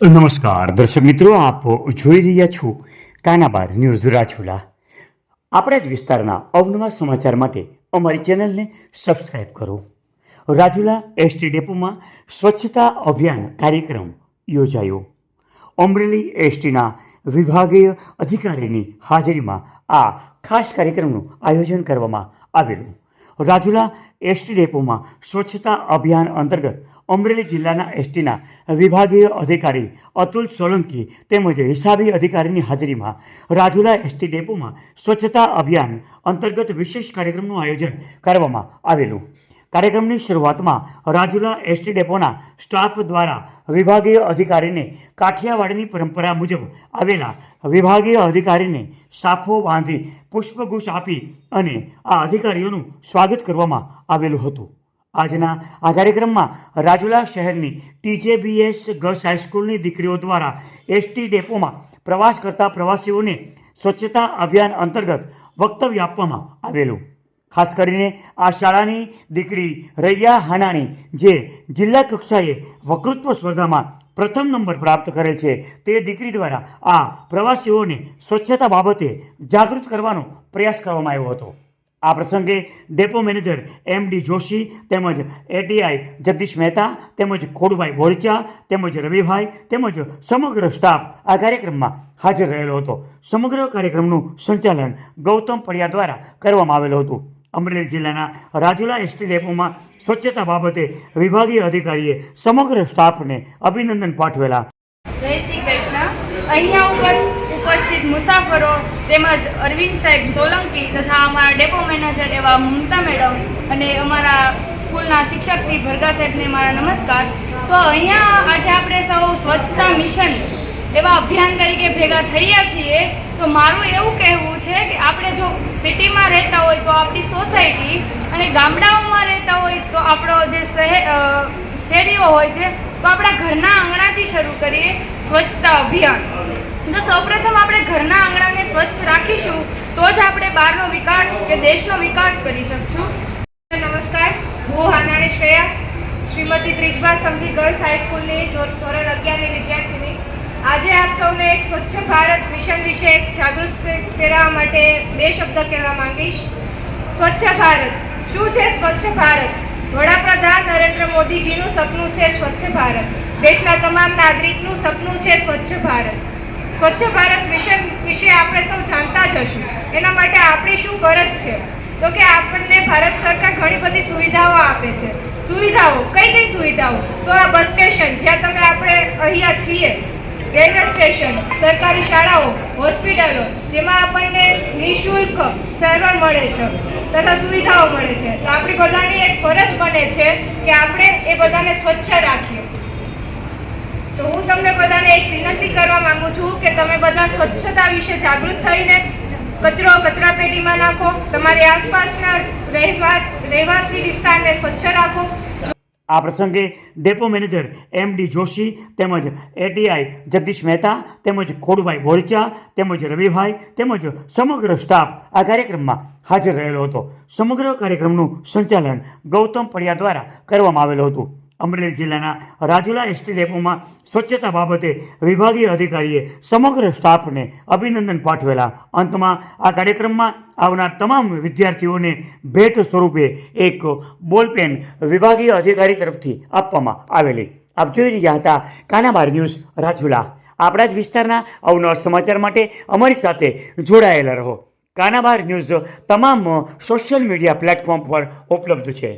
નમસ્કાર, દર્શક મિત્રો, આપ જોઈ રહ્યા છો કાનાબાર ન્યૂઝ રાજુલા. આપણા જ વિસ્તારના અવનવા સમાચાર માટે અમારી ચેનલને સબસ્ક્રાઇબ કરો. રાજુલા એસટી ડેપોમાં સ્વચ્છતા અભિયાન કાર્યક્રમ યોજાયો. અમરેલી એસટીના વિભાગીય અધિકારીની હાજરીમાં આ ખાસ કાર્યક્રમનું આયોજન કરવામાં આવેલું. રાજુલા એસટી ડેપોમાં સ્વચ્છતા અભિયાન અંતર્ગત અમરેલી જિલ્લાના એસટીના વિભાગીય અધિકારી અતુલ સોલંકી તેમજ હિસાબી અધિકારીની હાજરીમાં રાજુલા એસટી ડેપોમાં સ્વચ્છતા અભિયાન અંતર્ગત વિશેષ કાર્યક્રમનું આયોજન કરવામાં આવેલું. કાર્યક્રમની શરૂઆતમાં રાજુલા એસટી ડેપોના સ્ટાફ દ્વારા વિભાગીય અધિકારીને કાઠિયાવાડની પરંપરા મુજબ આવેલા વિભાગીય અધિકારીને સાફો બાંધી પુષ્પગુચ્છ આપી અને આ અધિકારીઓનું સ્વાગત કરવામાં આવેલું હતું. આજના આ કાર્યક્રમમાં રાજુલા શહેરની ટીજેબીએસ ગર્લ્સ હાઈસ્કૂલની દીકરીઓ દ્વારા એસટી ડેપોમાં પ્રવાસ કરતા પ્રવાસીઓને સ્વચ્છતા અભિયાન અંતર્ગત વક્તવ્ય આપવામાં આવેલું. ખાસ કરીને આ શાળાની દીકરી રૈયા હાનાણી, જે જિલ્લા કક્ષાએ વકૃત્વ સ્પર્ધામાં પ્રથમ નંબર પ્રાપ્ત કરેલ છે, તે દીકરી દ્વારા આ પ્રવાસીઓને સ્વચ્છતા બાબતે જાગૃત કરવાનો પ્રયાસ કરવામાં આવ્યો હતો. આ પ્રસંગે depot manager M D Joshi તેમજ એટીઆઈ જગદીશ મહેતા તેમજ ખોડુભાઈ બોરચા તેમજ રવિભાઈ તેમજ સમગ્ર સ્ટાફ આ કાર્યક્રમમાં હાજર રહેલો હતો. સમગ્ર કાર્યક્રમનું સંચાલન ગૌતમ પડિયા દ્વારા કરવામાં આવેલું હતું. અમરેલી જિલ્લાના રાજુલા એસટી ડેપોમાં સ્વચ્છતા બાબતે વિભાગીય અધિકારીએ સમગ્ર સ્ટાફને અભિનંદન પાઠવેલા. જય શ્રી કૃષ્ણ. અહીંયા ઉપસ્થિત મુસાફરો તેમજ અરવિંદ સાહેબ સોલંકી તથા અમારા ડેપો મેનેજર એવા મમતા મેડમ અને અમારા સ્કૂલના શિક્ષક શ્રી ભરગા સાહેબને મારા નમસ્કાર. તો અહીંયા આજે આપણે સૌ સ્વચ્છતા મિશન એવા અભિયાન તરીકે ભેગા થયા છીએ. તો મારું એવું કહેવું છે કે આપણે જો સિટીમાં રહેતા હોય તો આપણી સોસાયટી અને ગામડાઓમાં રહેતા હોય તો આપણો જે શહેર શેરીઓ હોય છે, તો આપણા ઘરના આંગણાથી શરૂ કરીએ સ્વચ્છતા અભિયાન. તો સૌપ્રથમ આપણે ઘરના આંગણાને સ્વચ્છ રાખીશું, તો જ આપણે બહારનો વિકાસ કે દેશનો વિકાસ કરી શકશું. નમસ્કાર, હું હાનાણી શ્રેયા, શ્રીમતી ત્રિજબા સંઘી ગર્લ્સ હાઈસ્કૂલની ધોરણ અગિયારની વિદ્યાર્થીની. આજે આપ સૌને એક સ્વચ્છ ભારત મિશન વિશે એક જાગૃત કરવા માટે બે શબ્દ કહેવા માંગીશ. સ્વચ્છ ભારત. શું છે સ્વચ્છ ભારત? વડાપ્રધાન નરેન્દ્ર મોદીજીનું સપનું છે સ્વચ્છ ભારત. દેશના તમામ નાગરિકનું સપનું છે સ્વચ્છ ભારત. સ્વચ્છ ભારત મિશન વિશે આપણે સૌ જાણતા જ હશું. એના માટે આપણી શું ફરજ છે? તો કે આપણને ભારત સરકાર ઘણી બધી સુવિધાઓ આપે છે. સુવિધાઓ? કઈ કઈ સુવિધાઓ? તો આ બસ સ્ટેશન જ્યાં તમે આપણે અહીંયા છીએ રેલવે સ્ટેશન, સરકારી શાળાઓ, હોસ્પિટલો, જેમાં આપણને નિઃશુલ્ક સારવાર મળે છે તથા સુવિધાઓ મળે છે. તો આપણી બધાની એક ફરજ બને છે કે આપણે એ બધાને સ્વચ્છ રાખીએ. તો હું તમને બધાને એક વિનંતી કરવા માંગુ છું કે તમે બધા સ્વચ્છતા વિશે જાગૃત થઈને કચરો કચરા પેટીમાં નાખો, તમારી આસપાસના રહેવા રહેવાસી વિસ્તારને સ્વચ્છ રાખો આ પ્રસંગે depot manager M D Joshi તેમજ એટીઆઈ જગદીશ મહેતા તેમજ ખોડુભાઈ બોરચા તેમજ રવિભાઈ તેમજ સમગ્ર સ્ટાફ આ કાર્યક્રમમાં હાજર રહેલો હતો. સમગ્ર કાર્યક્રમનું સંચાલન ગૌતમ પડિયા દ્વારા કરવામાં આવેલું હતું. અમરેલી જિલ્લાના રાજુલા એસટી ડેપોમાં સ્વચ્છતા બાબતે વિભાગીય અધિકારીએ સમગ્ર સ્ટાફને અભિનંદન પાઠવેલા. અંતમાં આ કાર્યક્રમમાં આવનાર તમામ વિદ્યાર્થીઓને ભેટ સ્વરૂપે એક બોલપેન વિભાગીય અધિકારી તરફથી આપવામાં આવેલી. આપ જોઈ રહ્યા હતા કાનાબાર ન્યૂઝ, રાજુલા. આપણા જ વિસ્તારના અવનવા સમાચાર માટે અમારી સાથે જોડાયેલા રહો. કાનાબાર ન્યૂઝ તમામ સોશિયલ મીડિયા પ્લેટફોર્મ પર ઉપલબ્ધ છે.